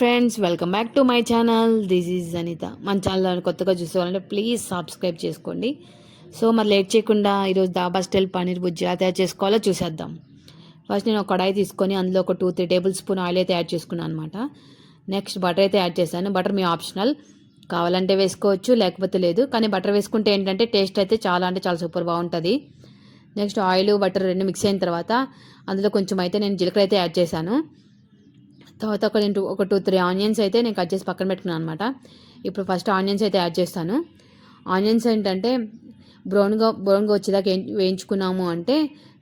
Friends welcome back to my channel this is Anitha మన channel కొత్తగా చూసుకోవాలంటే please subscribe చేసుకోండి. సో మరి లేట్ చేయకుండా ఈరోజు దాబా స్టైల్ పన్నీర్ బుజ్జి ఎలా తయారు చేసుకోవాలో చూసేద్దాం. ఫస్ట్ నేను ఒక కడాయి తీసుకొని అందులో ఒక two three tablespoon oil అయితే యాడ్ చేసుకున్నాను అనమాట నెక్స్ట్ బటర్ అయితే యాడ్ చేశాను. బటర్ మీ ఆప్షనల్ కావాలంటే వేసుకోవచ్చు లేకపోతే లేదు. కానీ బటర్ వేసుకుంటే ఏంటంటే టేస్ట్ అయితే చాలా అంటే చాలా సూపర్ బాగుంటుంది. నెక్స్ట్ ఆయిల్ బటర్ రెండు మిక్స్ అయిన తర్వాత అందులో కొంచెం అయితే నేను జీలకర్ర అయితే యాడ్ చేశాను. తర్వాత ఒక నేను ఒక టూ త్రీ ఆనియన్స్ అయితే నేను కట్ చేసి పక్కన పెట్టుకున్నాను అనమాట ఇప్పుడు ఫస్ట్ ఆనియన్స్ అయితే యాడ్ చేస్తాను. ఆనియన్స్ ఏంటంటే బ్రౌన్గా బ్రౌన్గా వచ్చేదాకా వేయించుకున్నాము అంటే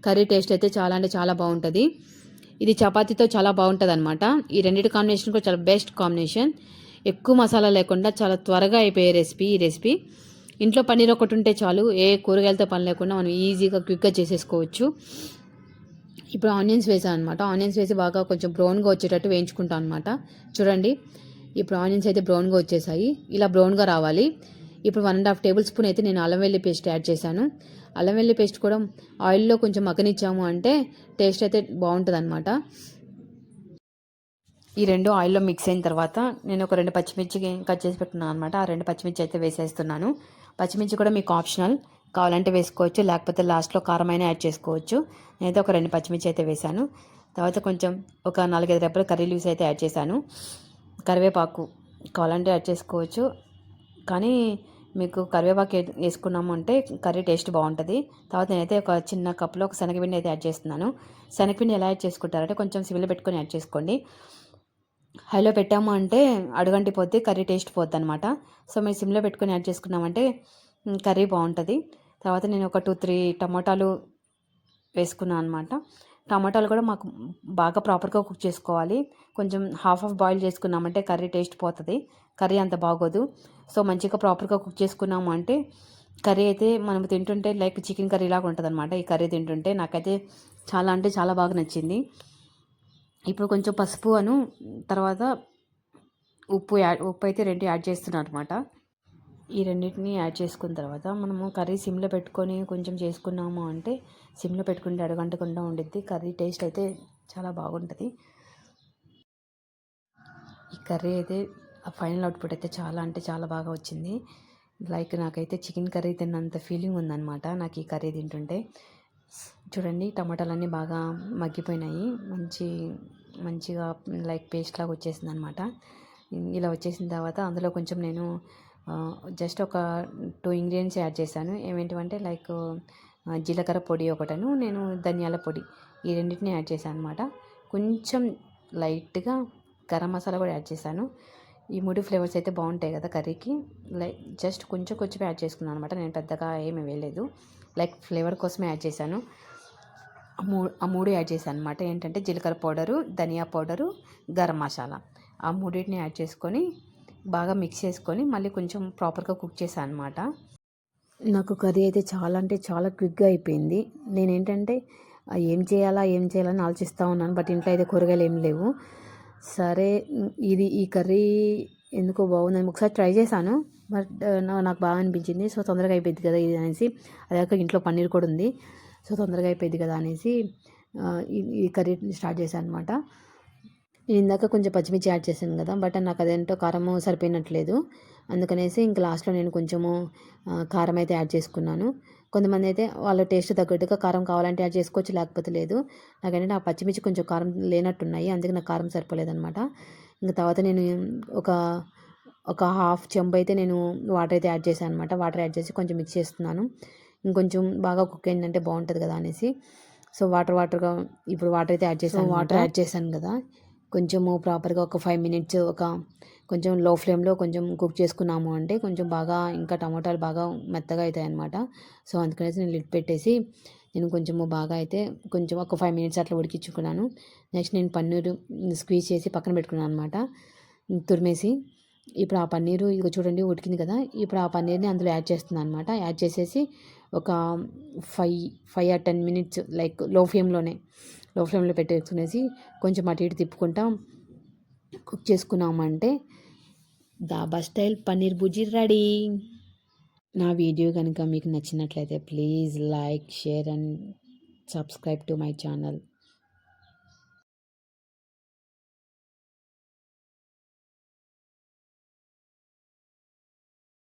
కర్రీ టేస్ట్ అయితే చాలా అంటే చాలా బాగుంటుంది. ఇది చపాతీతో చాలా బాగుంటుంది అనమాట ఈ రెండింటి కాంబినేషన్ కూడా చాలా బెస్ట్ కాంబినేషన్. ఎక్కువ మసాలా లేకుండా చాలా త్వరగా అయిపోయే రెసిపీ ఈ రెసిపీ. ఇంట్లో పన్నీర్ ఒకటి ఉంటే చాలు ఏ కూరగాయలతో పని లేకుండా మనం ఈజీగా క్విక్గా చేసేసుకోవచ్చు. ఇప్పుడు ఆనియన్స్ వేసాను అనమాట ఆనియన్స్ వేసి బాగా కొంచెం బ్రౌన్గా వచ్చేటట్టు వేయించుకుంటాను అనమాట చూడండి ఇప్పుడు ఆనియన్స్ అయితే బ్రౌన్గా వచ్చేసాయి. ఇలా బ్రౌన్గా రావాలి. ఇప్పుడు one and half tablespoon అయితే నేను అల్లం వెల్లి పేస్ట్ యాడ్ చేశాను. అల్లం వెల్లి పేస్ట్ కూడా ఆయిల్లో కొంచెం మగ్గనిచ్చాము అంటే టేస్ట్ అయితే బాగుంటుంది అనమాట ఈ రెండు ఆయిల్లో మిక్స్ అయిన తర్వాత నేను ఒక రెండు పచ్చిమిర్చి కట్ చేసి పెట్టుకున్నాను అనమాట ఆ రెండు పచ్చిమిర్చి అయితే వేసేస్తున్నాను. పచ్చిమిర్చి కూడా మీకు ఆప్షనల్. కావాలంటే వేసుకోవచ్చు లేకపోతే లాస్ట్లో కారమైన యాడ్ చేసుకోవచ్చు. నేనైతే ఒక రెండు పచ్చిమిర్చి అయితే వేశాను. తర్వాత కొంచెం ఒక నాలుగైదు రెప్పలు కర్రీ లీవ్స్ అయితే యాడ్ చేశాను. కరివేపాకు కావాలంటే యాడ్ చేసుకోవచ్చు. కానీ మీకు కరివేపాకు వేసుకున్నాము అంటే కర్రీ టేస్ట్ బాగుంటుంది. తర్వాత నేనైతే ఒక చిన్న కప్లో ఒక శనగపిండి అయితే యాడ్ చేస్తున్నాను. శనగపిండి ఎలా యాడ్ చేసుకుంటారంటే కొంచెం సిమిలో పెట్టుకొని యాడ్ చేసుకోండి. హైలో పెట్టాము అంటే అడుగంటి పోతే కర్రీ టేస్ట్ పోద్ది అనమాట సో మేము సిమ్లో పెట్టుకొని యాడ్ చేసుకున్నామంటే కర్రీ బాగుంటుంది. తర్వాత నేను ఒక టూ త్రీ టమాటాలు వేసుకున్నాను అనమాట టమాటాలు కూడా మాకు బాగా ప్రాపర్గా కుక్ చేసుకోవాలి. కొంచెం హాఫ్ ఆఫ్ బాయిల్ చేసుకున్నామంటే కర్రీ టేస్ట్ పోతుంది. కర్రీ అంత బాగోదు. సో మంచిగా ప్రాపర్గా కుక్ చేసుకున్నాము అంటే కర్రీ అయితే మనం తింటుంటే లైక్ చికెన్ కర్రీ లాగా ఉంటుంది అనమాట ఈ కర్రీ తింటుంటే నాకైతే చాలా అంటే చాలా బాగా నచ్చింది. ఇప్పుడు కొంచెం పసుపు అను తర్వాత ఉప్పు యాడ్ ఉప్పు అయితే రెండు యాడ్ చేస్తున్నాను అనమాట ఈ రెండింటిని యాడ్ చేసుకున్న తర్వాత మనము కర్రీ సిమ్లో పెట్టుకొని కొంచెం చేసుకున్నాము అంటే సిమ్లో పెట్టుకుంటే అడగంటకుండా ఉండిద్ది. కర్రీ టేస్ట్ అయితే చాలా బాగుంటుంది. ఈ కర్రీ అయితే ఆ ఫైనల్ అవుట్పుట్ అయితే చాలా అంటే చాలా బాగా వచ్చింది. లైక్ నాకైతే చికెన్ కర్రీ తిన్నంత ఫీలింగ్ ఉందన్నమాట నాకు ఈ కర్రీ తింటుంటే. చూడండి టమాటాలన్నీ బాగా మగ్గిపోయినాయి. మంచి మంచిగా లైక్ పేస్ట్ లాగా వచ్చేసింది అనమాట ఇలా వచ్చేసిన తర్వాత అందులో కొంచెం నేను జస్ట్ ఒక టూ ఇంగ్రీడియంట్స్ యాడ్ చేశాను. ఏమేంటివంటే లైక్ జీలకర్ర పొడి ఒకటను నేను ధనియాల పొడి ఈ రెండింటిని యాడ్ చేశాను అనమాట కొంచెం లైట్గా గరం మసాలా కూడా యాడ్ చేశాను. ఈ మూడు ఫ్లేవర్స్ అయితే బాగుంటాయి కదా కర్రీకి. లైక్ జస్ట్ కొంచెం కొంచెం యాడ్ చేసుకున్నాను అనమాట నేను పెద్దగా ఏమీ వేయలేదు. లైక్ ఫ్లేవర్ కోసమే యాడ్ చేశాను. ఆ మూడు ఆ మూడు యాడ్ చేశాను అనమాట ఏంటంటే జీలకర్ర పౌడరు ధనియా పౌడరు గరం మసాలా. ఆ మూడింటిని యాడ్ చేసుకొని బాగా మిక్స్ చేసుకొని మళ్ళీ కొంచెం ప్రాపర్గా కుక్ చేశాను అనమాట నాకు కర్రీ అయితే చాలా అంటే చాలా క్విక్గా అయిపోయింది. నేనేంటంటే ఏం చేయాలా ఏం చేయాలని ఆలోచిస్తూ ఉన్నాను. బట్ ఇంట్లో అయితే కూరగాయలు ఏం లేవు. సరే ఇది ఈ కర్రీ ఎందుకో బాగుందని ఒకసారి ట్రై చేశాను. బట్ నాకు బాగా అనిపించింది. సో తొందరగా అయిపోయింది కదా ఇది అనేసి. అదే ఇంట్లో పన్నీర్ కూడా ఉంది. సో తొందరగా అయిపోయింది కదా అనేసి ఈ కర్రీ స్టార్ట్ చేశాను అనమాట నేను ఇందాక కొంచెం పచ్చిమిర్చి యాడ్ చేశాను కదా బట్ నాకు అదేంటో కారం సరిపోయినట్లేదు. అందుకనేసి ఇంక లాస్ట్లో నేను కొంచెము కారం అయితే యాడ్ చేసుకున్నాను. కొంతమంది అయితే వాళ్ళ టేస్ట్ తగ్గట్టుగా కారం కావాలంటే యాడ్ చేసుకోవచ్చు లేకపోతే లేదు. నాకేంటంటే ఆ పచ్చిమిర్చి కొంచెం కారం లేనట్టున్నాయి అందుకే నాకు కారం సరిపోలేదనమాట ఇంకా తర్వాత నేను ఒక ఒక హాఫ్ చెంబు అయితే నేను వాటర్ అయితే యాడ్ చేశాను అనమాట వాటర్ యాడ్ చేసి కొంచెం మిక్స్ చేస్తున్నాను. ఇంకొంచెం బాగా కుక్ అయిందంటే బాగుంటుంది కదా అనేసి. సో వాటర్ వాటర్గా ఇప్పుడు వాటర్ అయితే యాడ్ చేసాను వాటర్ యాడ్ చేశాను కదా. కొంచెము ప్రాపర్గా ఒక ఫైవ్ మినిట్స్ ఒక కొంచెం లో ఫ్లేమ్లో కొంచెం కుక్ చేసుకున్నాము అంటే కొంచెం బాగా ఇంకా టమాటాలు బాగా మెత్తగా అవుతాయి అనమాట సో అందుకనేసి నేను లిడ్ పెట్టేసి నేను కొంచెము బాగా అయితే కొంచెం ఒక ఫైవ్ మినిట్స్ అట్లా ఉడికించుకున్నాను. నెక్స్ట్ నేను పన్నీరు స్క్వీజ్ చేసి పక్కన పెట్టుకున్నాను అనమాట తురిమేసి ఇప్పుడు ఆ పన్నీరు ఇక చూడండి ఉడికింది కదా ఇప్పుడు ఆ పన్నీర్ని అందులో యాడ్ చేస్తున్నాను అనమాట యాడ్ చేసేసి ఒక five five or ten minutes లైక్లో ఫ్లేమ్లోనే లో ఫ్లేమ్లో పెట్టేసుకునేసి కొంచెం అటు ఇటు తిప్పుకుంటాం కుక్ చేసుకున్నామంటే దాబా స్టైల్ పన్నీర్ బుజీ రెడీ. నా వీడియో కనుక మీకు నచ్చినట్లయితే please like share and subscribe to my channel.